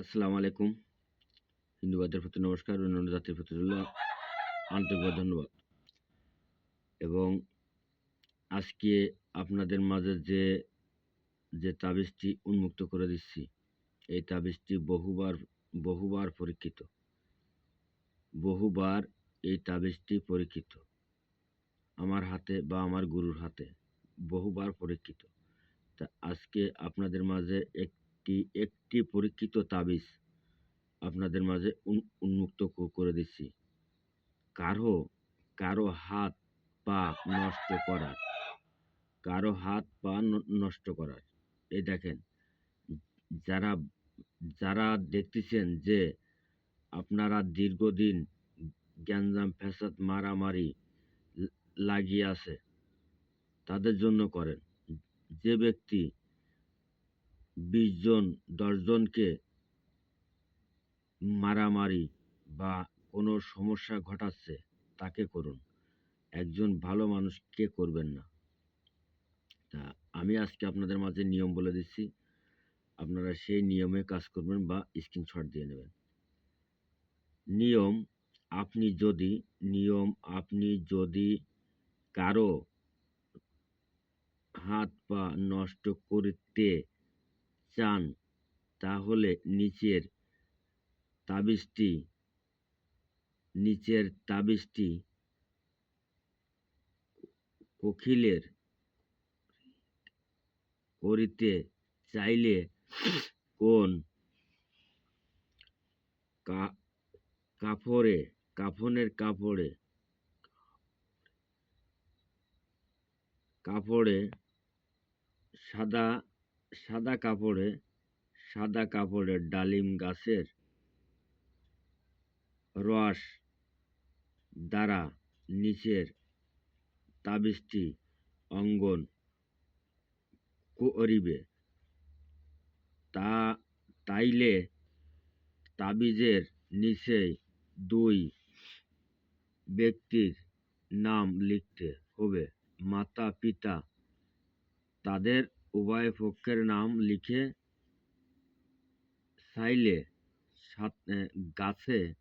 আসসালামু আলাইকুম। হিন্দুবাদের প্রতি নমস্কার, অন্যান্য জাতির প্রতি আন্তরিকভাবে ধন্যবাদ। এবং আজকে আপনাদের মাঝে যে যে তাবিজটি উন্মুক্ত করে দিচ্ছি, এই তাবিজটি বহুবার বহুবার পরীক্ষিত। বহুবার এই তাবিজটি পরীক্ষিত। আমার হাতে বা আমার গুরুর হাতে বহুবার পরীক্ষিত। তা আজকে আপনাদের মাঝে একটি একটি পরীক্ষিত তাবিজ আপনাদের মাঝে উন- উন্মুক্ত করে দিচ্ছি। কারও কারও হাত পা নষ্ট করার, কারও হাত পা নষ্ট করার। এই দেখেন, যারা যারা দেখতেছেন যে আপনারা দীর্ঘদিন গ্যাঞ্জাম, ফ্যাসাদ, মারামারি লাগিয়ে আছে, তাদের জন্য করেন। যে ব্যক্তি বিশ জন দশজনকে মারামারি বা কোনো সমস্যা ঘটাচ্ছে, তাকে করুন। একজন ভালো মানুষকে করবেন না? তা আমি আজকে আপনাদের মাঝে নিয়ম বলে দিচ্ছি। আপনারা সেই নিয়মে কাজ করবেন বা স্ক্রিনশট দিয়ে নেবেন। নিয়ম, আপনি যদি, নিয়ম, আপনি যদি কারও হাত পা নষ্ট করতে চান, তাহলে নিচের তাবিজটি নিচের তাবিজটি কোকিলের করিতে চাইলে কোন কাপড়ে কাফনের কাপড়ে কাপড়ে সাদা সাদা কাপড়ে সাদা কাপড়ে ডালিম গাছের রস দ্বারা নিচের তাবিজটি অঙ্গন করিবে। তা, তাইলে তাবিজের নিচে দুই ব্যক্তির নাম লিখতে হবে। মাতা পিতা তাদের উভয় পক্ষের নাম লিখে সাত- গাছে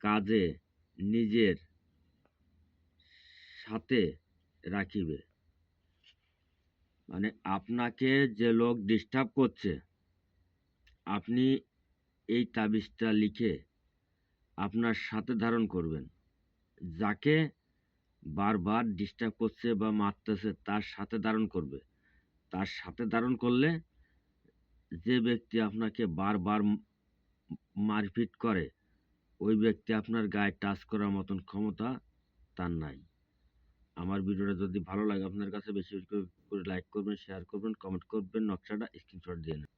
কাজে নিজের সাথে রাখিবে। মানে আপনাকে যে লোক ডিস্টার্ব করছে, আপনি এই তাবিজটা লিখে আপনার সাথে ধারণ করবেন। যাকে বারবার ডিস্টার্ব করছে বা মারতেছে তার সাথে ধারণ করবে। তার সাথে ধারণ করলে যে ব্যক্তি আপনাকে বারবার মারপিট করে, ওই ব্যক্তি আপনার গায়ে টাচ করার মতন ক্ষমতা তার নাই। আমার ভিডিওটা যদি ভালো লাগে আপনার কাছে, বেশি বেশি করে লাইক করবেন শেয়ার করবেন কমেন্ট করবেন, নকশাটা স্ক্রিনশট দিয়ে নেন